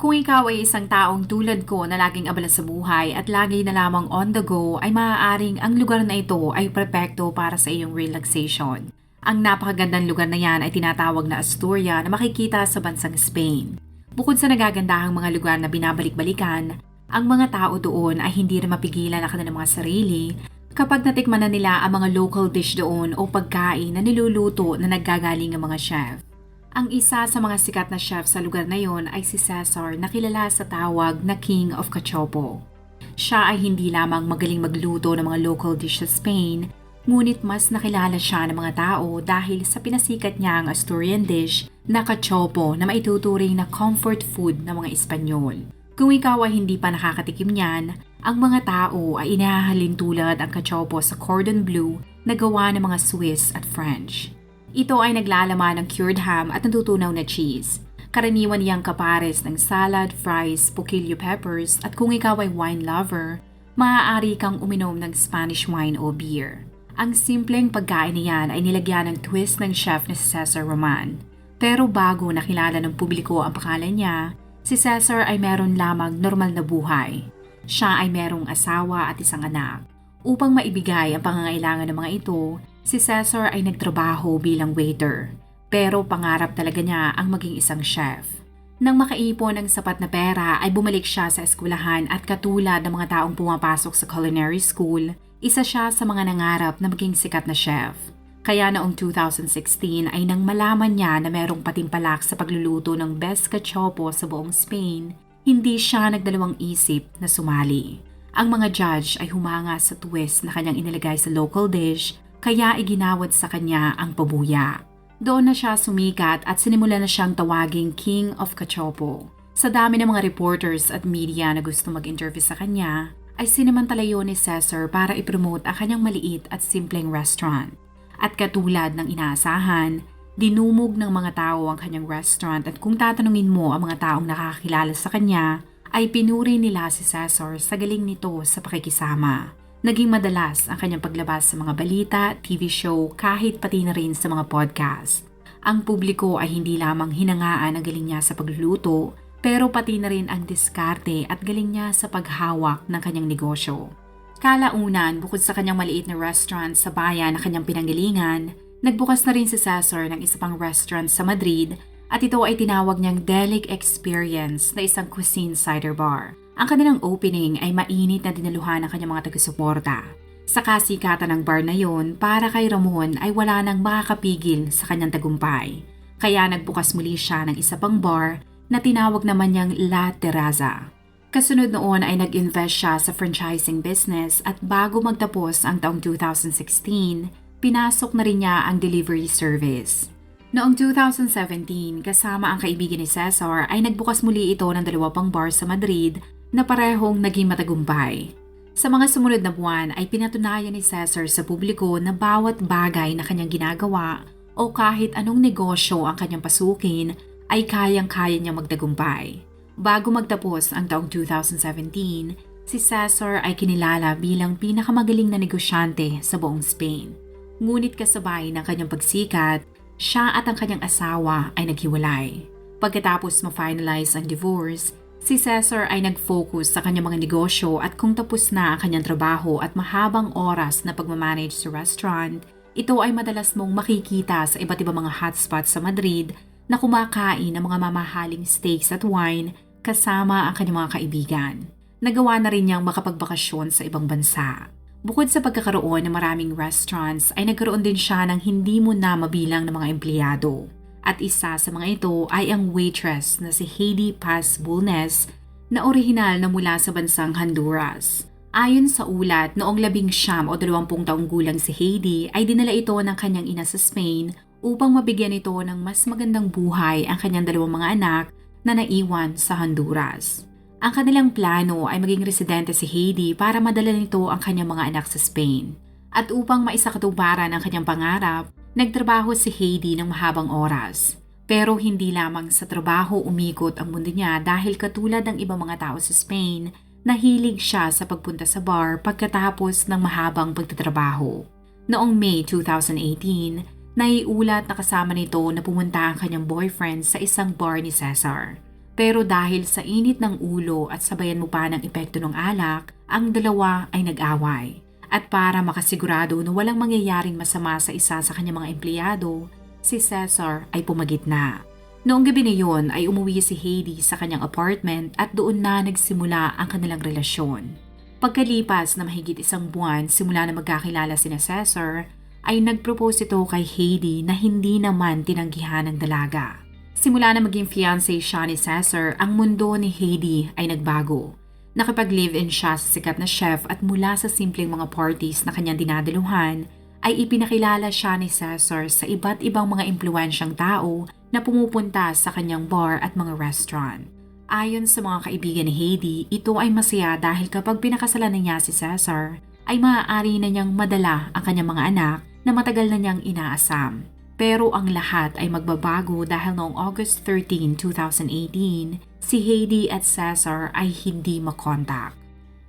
Kung ikaw ay isang taong tulad ko na laging abala sa buhay at lagi na lamang on the go, ay maaaring ang lugar na ito ay perpekto para sa iyong relaxation. Ang napakagandang lugar na yan ay tinatawag na Astoria na makikita sa bansang Spain. Bukod sa nagagandahang mga lugar na binabalik-balikan, ang mga tao doon ay hindi rin mapigilan ang kanilang mga sarili kapag natikman na nila ang mga local dish doon o pagkain na niluluto na naggagaling ang mga chef. Ang isa sa mga sikat na chef sa lugar na yon ay si Cesar na kilala sa tawag na King of Cachopo. Siya ay hindi lamang magaling magluto ng mga local dish sa Spain, ngunit mas nakilala siya ng mga tao dahil sa pinasikat niya ang Asturian dish na cachopo na maituturing na comfort food ng mga Espanyol. Kung ikaw ay hindi pa nakakatikim niyan, ang mga tao ay inahalin tulad ang cachopo sa cordon bleu na gawa ng mga Swiss at French. Ito ay naglalaman ng cured ham at natutunaw na cheese. Karaniwan niyang kapares ng salad, fries, pokilyo peppers at kung ikaw ay wine lover, maaari kang uminom ng Spanish wine o beer. Ang simpleng pagkain niyan ay nilagyan ng twist ng chef na si Cesar Roman. Pero bago nakilala ng publiko ang pangalan niya, si Cesar ay meron lamang normal na buhay. Siya ay merong asawa at isang anak. Upang maibigay ang pangangailangan ng mga ito, Si Cesar ay nagtrabaho bilang waiter, pero pangarap talaga niya ang maging isang chef. Nang makaipon ng sapat na pera ay bumalik siya sa eskwelahan at katulad ng mga taong pumapasok sa culinary school, isa siya sa mga nangarap na maging sikat na chef. Kaya noong 2016 ay nang malaman niya na merong patimpalak sa pagluluto ng best cachopo sa buong Spain, hindi siya nagdalawang isip na sumali. Ang mga judge ay humanga sa twist na kanyang inilagay sa local dish kaya iginawad sa kanya ang pabuya. Doon na siya sumikat at sinimula na siyang tawaging King of Cachopo. Sa dami ng mga reporters at media na gusto mag-interview sa kanya, ay sinamantala ni Cesar para ipromote ang kanyang maliit at simpleng restaurant. At katulad ng inaasahan, dinumog ng mga tao ang kanyang restaurant at kung tatanungin mo ang mga taong nakakilala sa kanya, ay pinuri nila si Cesar sa galing nito sa pakikisama. Naging madalas ang kanyang paglabas sa mga balita, TV show, kahit pati na rin sa mga podcast. Ang publiko ay hindi lamang hinangaan ang galing niya sa pagluluto, pero pati na rin ang diskarte at galing niya sa paghawak ng kanyang negosyo. Kalaunan, bukod sa kanyang maliit na restaurant sa bayan na kanyang pinanggalingan, nagbukas na rin si Cesar ng isa pang restaurant sa Madrid at ito ay tinawag niyang Delic Experience na isang cuisine cider bar. Ang kanilang opening ay mainit na dinaluhan ng kanyang mga taga-suporta. Sa kasikatan ng bar na yon, para kay Ramon ay wala nang makakapigil sa kanyang tagumpay. Kaya nagbukas muli siya ng isa pang bar na tinawag naman niyang La Terraza. Kasunod noon ay nag-invest siya sa franchising business at bago magtapos ang taong 2016, pinasok na rin niya ang delivery service. Noong 2017, kasama ang kaibigan ni Cesar ay nagbukas muli ito ng dalawa pang bar sa Madrid na parehong naging matagumpay. Sa mga sumunod na buwan ay pinatunayan ni Cesar sa publiko na bawat bagay na kanyang ginagawa o kahit anong negosyo ang kanyang pasukin ay kayang-kaya niyang magtagumpay. Bago magtapos ang taong 2017, si Cesar ay kinilala bilang pinakamagaling na negosyante sa buong Spain. Ngunit kasabay ng kanyang pagsikat, siya at ang kanyang asawa ay naghiwalay. Pagkatapos ma-finalize ang divorce, Si Cesar ay nag-focus sa kanyang mga negosyo at kung tapos na ang kanyang trabaho at mahabang oras na pagmamanage sa restaurant, ito ay madalas mong makikita sa iba't ibang mga hotspots sa Madrid na kumakain ng mga mamahaling steaks at wine kasama ang kanyang mga kaibigan. Nagawa na rin niyang makapagbakasyon sa ibang bansa. Bukod sa pagkakaroon ng maraming restaurants ay nagkaroon din siya ng hindi mo na mabilang ng mga empleyado. At isa sa mga ito ay ang waitress na si Heidi Paz Bulnes na orihinal na mula sa bansang Honduras. Ayon sa ulat, noong labing siyam o dalawampung taong gulang si Heidi ay dinala ito ng kanyang ina sa Spain upang mabigyan ito ng mas magandang buhay ang kanyang dalawang mga anak na naiwan sa Honduras. Ang kanilang plano ay maging residente si Heidi para madala nito ang kanyang mga anak sa Spain. At upang maisakatuparan ang kanyang pangarap, nagtrabaho si Heidi ng mahabang oras. Pero hindi lamang sa trabaho umikot ang mundo niya dahil katulad ng ibang mga tao sa Spain, nahilig siya sa pagpunta sa bar pagkatapos ng mahabang pagtatrabaho. Noong May 2018, naiulat na kasama nito na pumunta ang kanyang boyfriend sa isang bar ni Cesar. Pero dahil sa init ng ulo at sabayan mo pa ng epekto ng alak, ang dalawa ay nag-away. At para makasigurado na walang mangyayaring masama sa isa sa kanyang mga empleyado, si Cesar ay pumagitna. Noong gabi na yun ay umuwi si Heidi sa kanyang apartment at doon na nagsimula ang kanilang relasyon. Pagkalipas na mahigit isang buwan simula na magkakilala sina Cesar, ay nagpropose ito kay Heidi na hindi naman tinanggihan ng dalaga. Simula na maging fiancé siya ni Cesar, ang mundo ni Heidi ay nagbago. Nakipag-live-in siya sa sikat na chef at mula sa simpleng mga parties na kanyang dinadaluhan, ay ipinakilala siya ni Cesar sa iba't ibang mga impluensyang tao na pumupunta sa kanyang bar at mga restaurant. Ayon sa mga kaibigan ni Heidi, ito ay masaya dahil kapag pinakasalan na niya si Cesar, ay maaari na niyang madala ang kanyang mga anak na matagal na niyang inaasam. Pero ang lahat ay magbabago dahil noong August 13, 2018, si Heidi at Cesar ay hindi makontak.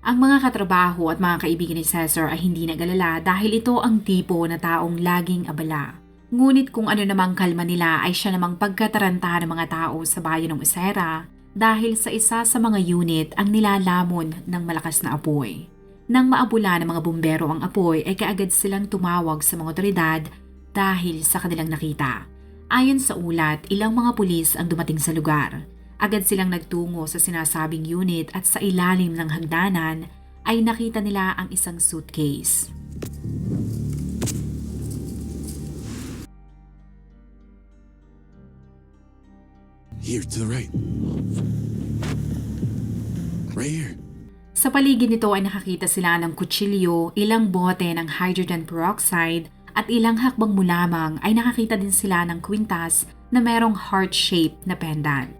Ang mga katrabaho at mga kaibigan ni Cesar ay hindi nagalala dahil ito ang tipo na taong laging abala. Ngunit kung ano namang kalma nila ay siya namang pagkataranta ng mga tao sa bayan ng Usera dahil sa isa sa mga unit ang nilalamon ng malakas na apoy. Nang maabula ng mga bumbero ang apoy ay kaagad silang tumawag sa mga otoridad dahil sa kanilang nakita. Ayon sa ulat, ilang mga pulis ang dumating sa lugar. Agad silang nagtungo sa sinasabing unit at sa ilalim ng hagdanan ay nakita nila ang isang suitcase. Here, to the right. Right here. Sa paligid nito ay nakakita sila ng kutsilyo, ilang bote ng hydrogen peroxide at ilang hakbang mo lamang ay nakakita din sila ng kwintas na merong heart-shaped na pendant.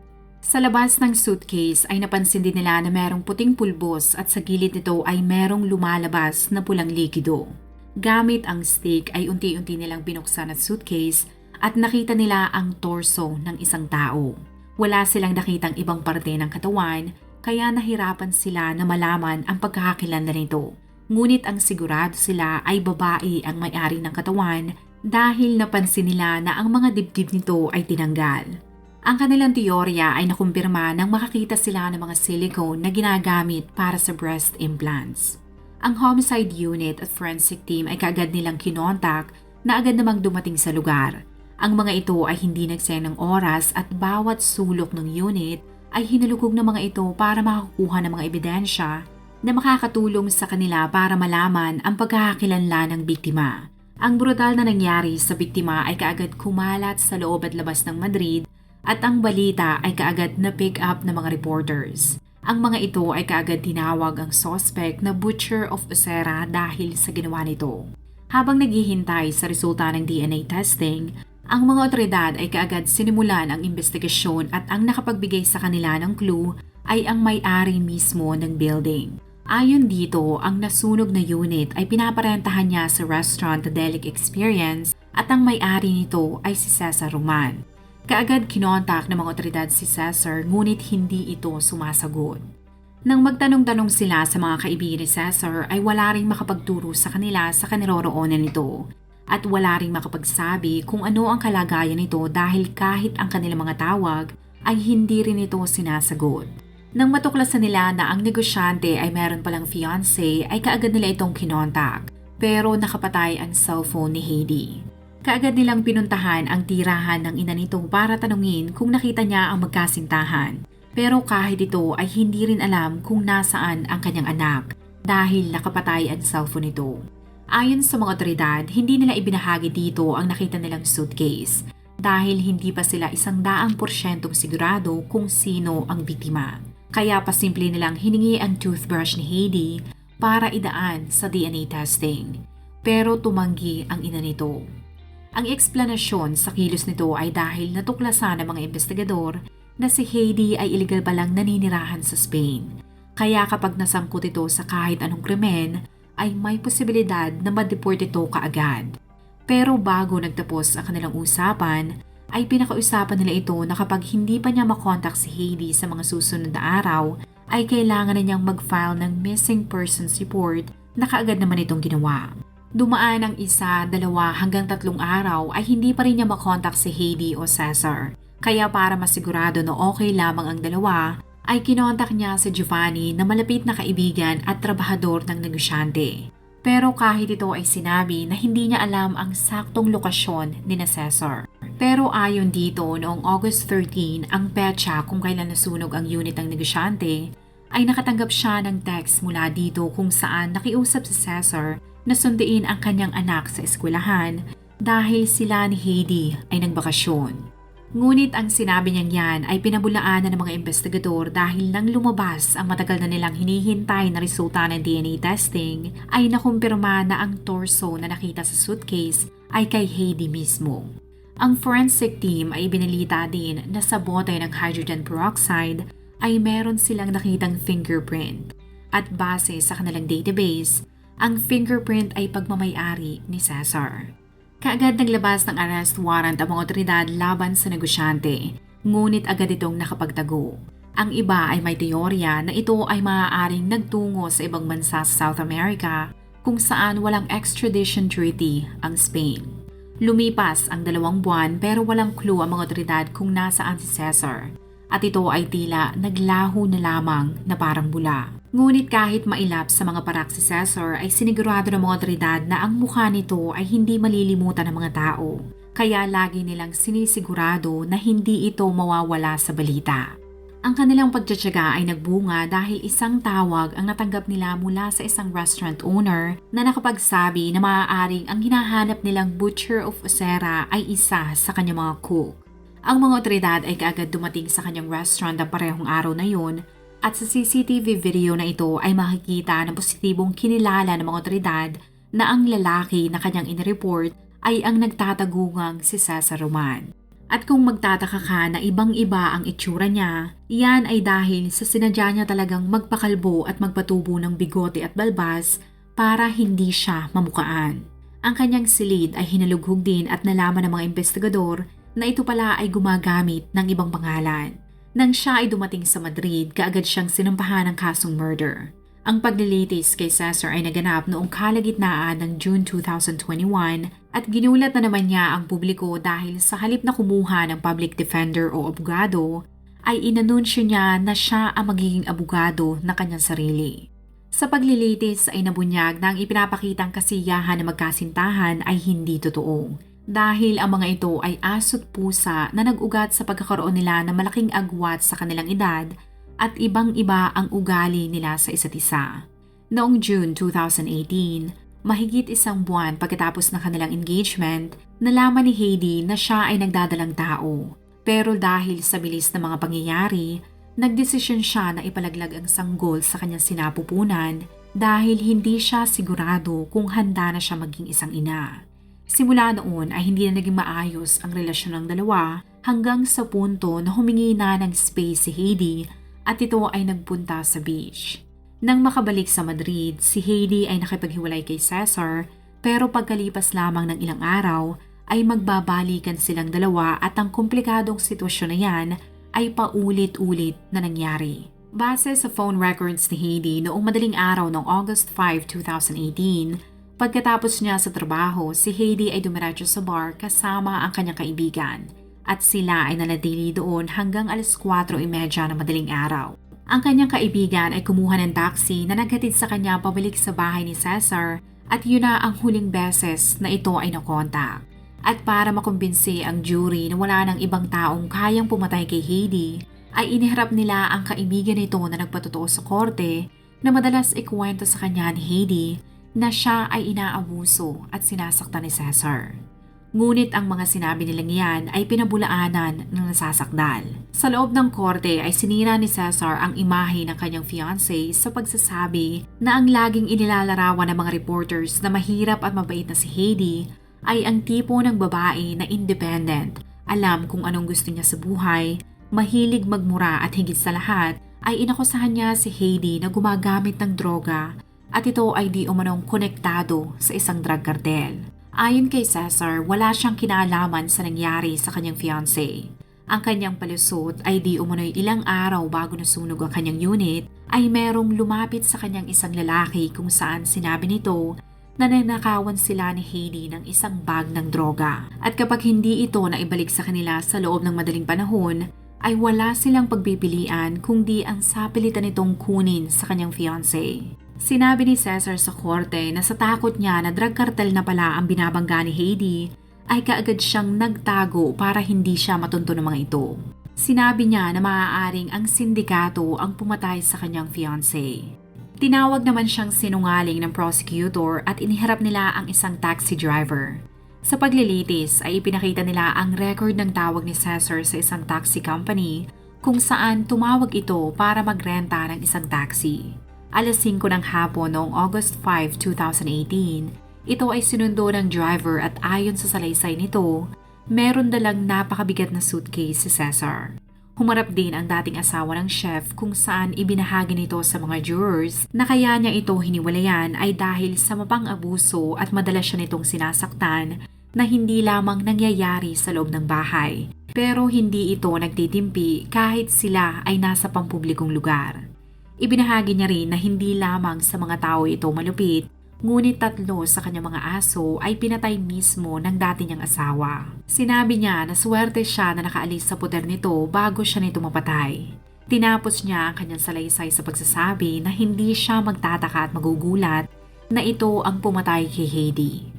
Sa labas ng suitcase ay napansin din nila na merong puting pulbos at sa gilid nito ay merong lumalabas na pulang likido. Gamit ang stick ay unti-unti nilang binuksan at suitcase at nakita nila ang torso ng isang tao. Wala silang nakitang ibang parte ng katawan kaya nahirapan sila na malaman ang pagkakakilanlan nito. Ngunit ang sigurado sila ay babae ang may-ari ng katawan dahil napansin nila na ang mga dibdib nito ay tinanggal. Ang kanilang teorya ay nakumpirma nang makakita sila ng mga silicone na ginagamit para sa breast implants. Ang homicide unit at forensic team ay kaagad nilang kinontak na agad namang dumating sa lugar. Ang mga ito ay hindi nagsayang ng oras at bawat sulok ng unit ay hinalugog ng mga ito para makakuha ng mga ebidensya na makakatulong sa kanila para malaman ang pagkakakilanlan ng biktima. Ang brutal na nangyari sa biktima ay kaagad kumalat sa loob at labas ng Madrid at ang balita ay kaagad na pick up ng mga reporters. Ang mga ito ay kaagad tinawag ang suspect na Butcher of Usera dahil sa ginawa nito. Habang naghihintay sa resulta ng DNA testing, ang mga otoridad ay kaagad sinimulan ang investigasyon at ang nakapagbigay sa kanila ng clue ay ang may-ari mismo ng building. Ayon dito, ang nasunog na unit ay pinaparentahan niya sa restaurant The Delic Experience at ang may-ari nito ay si Cesar Roman. Kaagad kinontak ng mga otoridad si Cesar ngunit hindi ito sumasagot. Nang magtanong-tanong sila sa mga kaibigan ni Cesar ay wala ring makapagturo sa kanila sa kaniroroonan nito at wala ring makapagsabi kung ano ang kalagayan nito dahil kahit ang kanilang mga tawag ay hindi rin ito sinasagot. Nang matuklasan nila na ang negosyante ay meron palang fiancé ay kaagad nila itong kinontak pero nakapatay ang cellphone ni Heidi. Kaagad nilang pinuntahan ang tirahan ng ina nito para tanungin kung nakita niya ang magkasintahan. Pero kahit ito ay hindi rin alam kung nasaan ang kanyang anak dahil nakapatay ang cellphone nito. Ayon sa mga otoridad, hindi nila ibinahagi dito ang nakita nilang suitcase dahil hindi pa sila isang daang porsyentong sigurado kung sino ang biktima. Kaya pasimple nilang hiningi ang toothbrush ni Heidi para idaan sa DNA testing. Pero tumanggi ang ina nito. Ang eksplanasyon sa kilos nito ay dahil natuklasan ng mga investigador na si Heidi ay illegal palang naninirahan sa Spain. Kaya kapag nasangkot ito sa kahit anong krimen, ay may posibilidad na ma-deport ito kaagad. Pero bago nagtapos ang kanilang usapan, ay pinakausapan nila ito na kapag hindi pa niya makontak si Heidi sa mga susunod na araw, ay kailangan na niyang mag-file ng missing persons report na kaagad naman itong ginawa. Dumaan ang isa, dalawa hanggang tatlong araw ay hindi pa rin niya makontak si Heidi o Cesar. Kaya para masigurado na okay lamang ang dalawa, ay kinontak niya si Giovanni na malapit na kaibigan at trabahador ng negosyante. Pero kahit ito ay sinabi na hindi niya alam ang saktong lokasyon ni na Cesar. Pero ayon dito, noong August 13, ang petsa kung kailan nasunog ang unit ng negosyante, ay nakatanggap siya ng text mula dito kung saan nakiusap si Cesar na sunduin ang kanyang anak sa eskwelahan dahil sila ni Heidi ay nagbakasyon. Ngunit ang sinabi niyang yan ay pinabulaanan ng mga investigador dahil nang lumabas ang matagal na nilang hinihintay na resulta ng DNA testing ay nakumpirma na ang torso na nakita sa suitcase ay kay Heidi mismo. Ang forensic team ay binalita din na sa bote ng hydrogen peroxide ay meron silang nakitang fingerprint at base sa kanilang database, ang fingerprint ay pagmamayari ni Cesar. Kaagad naglabas ng arrest warrant ang mga otoridad laban sa negosyante, ngunit agad itong nakapagtago. Ang iba ay may teorya na ito ay maaaring nagtungo sa ibang bansa sa South America kung saan walang extradition treaty ang Spain. Lumipas ang dalawang buwan pero walang clue ang mga otoridad kung nasaan si Cesar at ito ay tila naglaho na lamang na parang bula. Ngunit kahit mailap sa mga parak si Cesar ay sinigurado ng mga otoridad na ang mukha nito ay hindi malilimutan ng mga tao. Kaya lagi nilang sinisigurado na hindi ito mawawala sa balita. Ang kanilang pagtsatsaga ay nagbunga dahil isang tawag ang natanggap nila mula sa isang restaurant owner na nakapagsabi na maaaring ang hinahanap nilang butcher of Osera ay isa sa kanyang mga cook. Ang mga otoridad ay kaagad dumating sa kanyang restaurant ang parehong araw na yun at sa CCTV video na ito ay makikita ng positibong kinilala ng mga otoridad na ang lalaki na kanyang inireport ay ang nagtatagungang si Cesar Roman. At kung magtataka ka na ibang-iba ang itsura niya, iyan ay dahil sa sinadya niya talagang magpakalbo at magpatubo ng bigote at balbas para hindi siya mamukaan. Ang kanyang silid ay hinalughog din at nalaman ng mga investigador na ito pala ay gumagamit ng ibang pangalan. Nang siya ay dumating sa Madrid, kaagad siyang sinampahan ng kasong murder. Ang paglilitis kay Cesar ay naganap noong kalagitnaan ng June 2021 at ginulat na naman niya ang publiko dahil sa halip na kumuha ng public defender o abogado, ay inanunsyo niya na siya ang magiging abogado na kanyang sarili. Sa paglilitis ay nabunyag na ang ipinapakitang kasiyahan na magkasintahan ay hindi totoo dahil ang mga ito ay aso't pusa na nag-ugat sa pagkakaroon nila ng malaking agwat sa kanilang edad at ibang-iba ang ugali nila sa isa't isa. Noong June 2018, mahigit isang buwan pagkatapos ng kanilang engagement, nalaman ni Heidi na siya ay nagdadalang tao. Pero dahil sa bilis ng mga pangyayari, nagdesisyon siya na ipalaglag ang sanggol sa kanyang sinapupunan dahil hindi siya sigurado kung handa na siya maging isang ina. Simula noon ay hindi na naging maayos ang relasyon ng dalawa hanggang sa punto na humingi na ng space si Heidi at ito ay nagpunta sa beach. Nang makabalik sa Madrid, si Heidi ay nakipaghiwalay kay Cesar pero pagkalipas lamang ng ilang araw ay magbabalikan silang dalawa at ang komplikadong sitwasyon na yan ay paulit-ulit na nangyari. Base sa phone records ni Heidi noong madaling araw ng August 5, 2018, Pagkatapos niya sa trabaho, si Heidi ay dumiretso sa bar kasama ang kanyang kaibigan at sila ay nanatili doon hanggang alas 4.30 ng madaling araw. Ang kanyang kaibigan ay kumuha ng taxi na naghatid sa kanya pabalik sa bahay ni Cesar at yun na ang huling beses na ito ay nakontak. At para makumbinsi ang jury na wala ng ibang taong kayang pumatay kay Heidi, ay iniharap nila ang kaibigan nito na nagpatotoo sa korte na madalas ikwento sa kanya ni Heidi na siya ay inaabuso at sinasaktan ni Cesar. Ngunit ang mga sinabi nilang yan ay pinabulaanan ng nasasakdal. Sa loob ng korte ay sinira ni Cesar ang imahe ng kanyang fiancé sa pagsasabi na ang laging inilalarawan ng mga reporters na mahirap at mabait na si Heidi ay ang tipo ng babae na independent, alam kung anong gusto niya sa buhay, mahilig magmura at higit sa lahat ay inakusahan niya si Heidi na gumagamit ng droga at ito ay di umanong konektado sa isang drug cartel. Ayon kay Cesar, wala siyang kinalaman sa nangyari sa kanyang fiancé. Ang kanyang palusot ay di umano'y ilang araw bago nasunog ang kanyang unit ay merong lumapit sa kanyang isang lalaki kung saan sinabi nito na nanakawan sila ni Heidi ng isang bag ng droga. At kapag hindi ito na ibalik sa kanila sa loob ng madaling panahon, ay wala silang pagpipilian kung di ang sapilitan nitong kunin sa kanyang fiancé. Sinabi ni Cesar sa korte na sa takot niya na drug cartel na pala ang binabangga ni Heidi, ay kaagad siyang nagtago para hindi siya matunto ng mga ito. Sinabi niya na maaaring ang sindikato ang pumatay sa kanyang fiancé. Tinawag naman siyang sinungaling ng prosecutor at iniharap nila ang isang taxi driver. Sa paglilitis ay ipinakita nila ang record ng tawag ni Cesar sa isang taxi company kung saan tumawag ito para magrenta ng isang taxi. Alas 5 ng hapon noong August 5, 2018, ito ay sinundo ng driver at ayon sa salaysay nito, meron dalang napakabigat na suitcase si Cesar. Humarap din ang dating asawa ng chef kung saan ibinahagi nito sa mga jurors na kaya niya ito hiniwalayan ay dahil sa mapang abuso at madalas siya nitong sinasaktan na hindi lamang nangyayari sa loob ng bahay. Pero hindi ito nagtitimpi kahit sila ay nasa pampublikong lugar. Ibinahagi niya rin na hindi lamang sa mga tao ito malupit, ngunit tatlo sa kanyang mga aso ay pinatay mismo ng dati niyang asawa. Sinabi niya na swerte siya na nakaalis sa puter nito bago siya nito mapatay. Tinapos niya ang kanyang salaysay sa pagsasabi na hindi siya magtataka at magugulat na ito ang pumatay kay Heidi.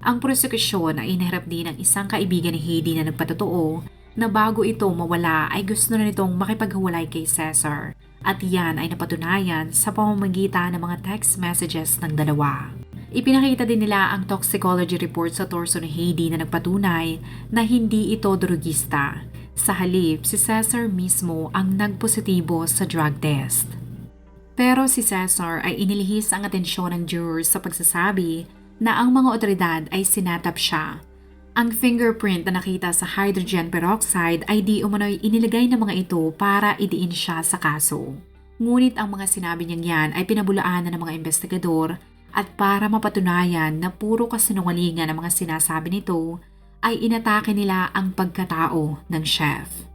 Ang prosekusyon ay inaharap din ng isang kaibigan ni Heidi na nagpatotoo na bago ito mawala ay gusto na nitong makipaghiwalay kay Cesar at yan ay napatunayan sa pamamagitan ng mga text messages ng dalawa. Ipinakita din nila ang toxicology report sa torso ni Heidi na nagpatunay na hindi ito drugista. Sa halip, si Cesar mismo ang nagpositibo sa drug test. Pero si Cesar ay inilihis ang atensyon ng jurors sa pagsasabi na ang mga otoridad ay sinatap siya. Ang fingerprint na nakita sa hydrogen peroxide ay di umano'y inilagay ng mga ito para idiin siya sa kaso. Ngunit ang mga sinabi niyang yan ay pinabulaanan ng mga investigador at para mapatunayan na puro kasinungalingan ang mga sinasabi nito, ay inatake nila ang pagkatao ng chef.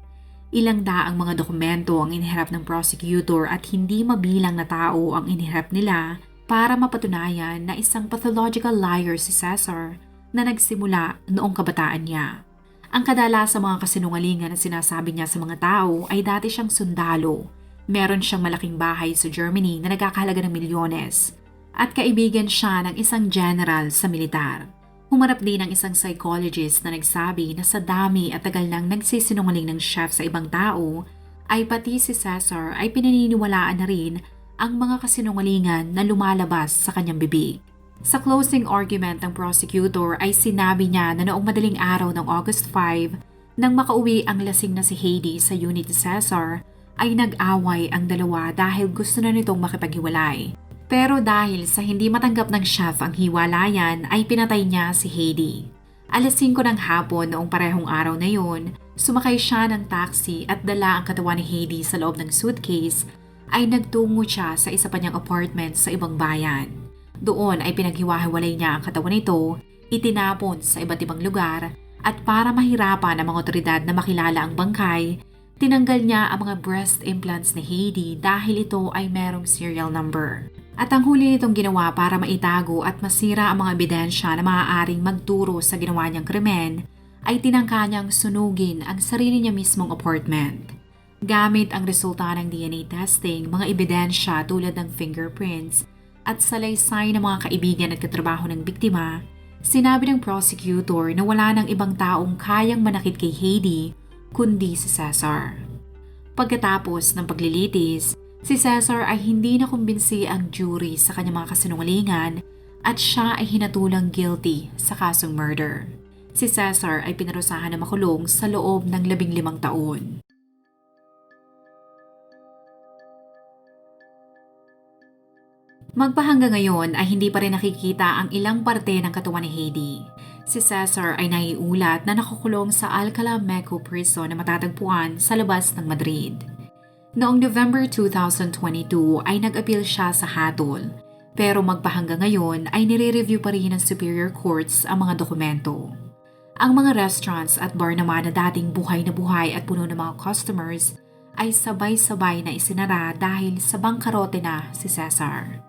Ilang daang mga dokumento ang iniharap ng prosecutor at hindi mabilang na tao ang iniharap nila para mapatunayan na isang pathological liar si Cesar na nagsimula noong kabataan niya. Ang kadala sa mga kasinungalingan na sinasabi niya sa mga tao ay dati siyang sundalo. Meron siyang malaking bahay sa Germany na nagkakahalaga ng milyones. At kaibigan siya ng isang general sa militar. Humarap din ang isang psychologist na nagsabi na sa dami at tagal nang nagsisinungaling ng chef sa ibang tao, ay pati si Cesar ay pinaniniwalaan na rin ang mga kasinungalingan na lumalabas sa kanyang bibig. Sa closing argument ng prosecutor ay sinabi niya na noong madaling araw ng August 5, nang makauwi ang lasing na si Heidi sa unit ni Cesar, ay nag-away ang dalawa dahil gusto na nitong makipaghiwalay. Pero dahil sa hindi matanggap ng chef ang hiwalayan ay pinatay niya si Heidi. Alas 5 ng hapon noong parehong araw na yon, sumakay siya ng taxi at dala ang katawan ni Heidi sa loob ng suitcase ay nagtungo siya sa isa pa niyang apartment sa ibang bayan. Doon ay pinaghiwa-hiwalay niya ang katawan nito, itinapon sa iba't ibang lugar, at para mahirapan ang mga otoridad na makilala ang bangkay, tinanggal niya ang mga breast implants ni Heidi dahil ito ay merong serial number. At ang huli nitong ginawa para maitago at masira ang mga ebidensya na maaaring magturo sa ginawa niyang krimen, ay tinangka niyang sunugin ang sarili niya mismong apartment. Gamit ang resulta ng DNA testing, mga ebidensya tulad ng fingerprints, at salaysay ng mga kaibigan at katrabaho ng biktima, sinabi ng prosecutor na wala ng ibang taong kayang manakit kay Heidi kundi si Cesar. Pagkatapos ng paglilitis, si Cesar ay hindi na kumbinsi ang jury sa kanyang mga kasinungalingan at siya ay hinatulang guilty sa kasong murder. Si Cesar ay pinarusahan na makulong sa loob ng labing limang taon. Magpahangga ngayon ay hindi pa rin nakikita ang ilang parte ng katawan ni Heidi. Si Cesar ay naiulat na nakakulong sa Alcala Meco Prison na matatagpuan sa labas ng Madrid. Noong November 2022 ay nag-appeal siya sa hatol, pero magpahanggang ngayon ay nire-review pa rin ng Superior Courts ang mga dokumento. Ang mga restaurants at bar naman na dating buhay na buhay at puno ng mga customers ay sabay-sabay na isinara dahil sa bangkarote na si Cesar.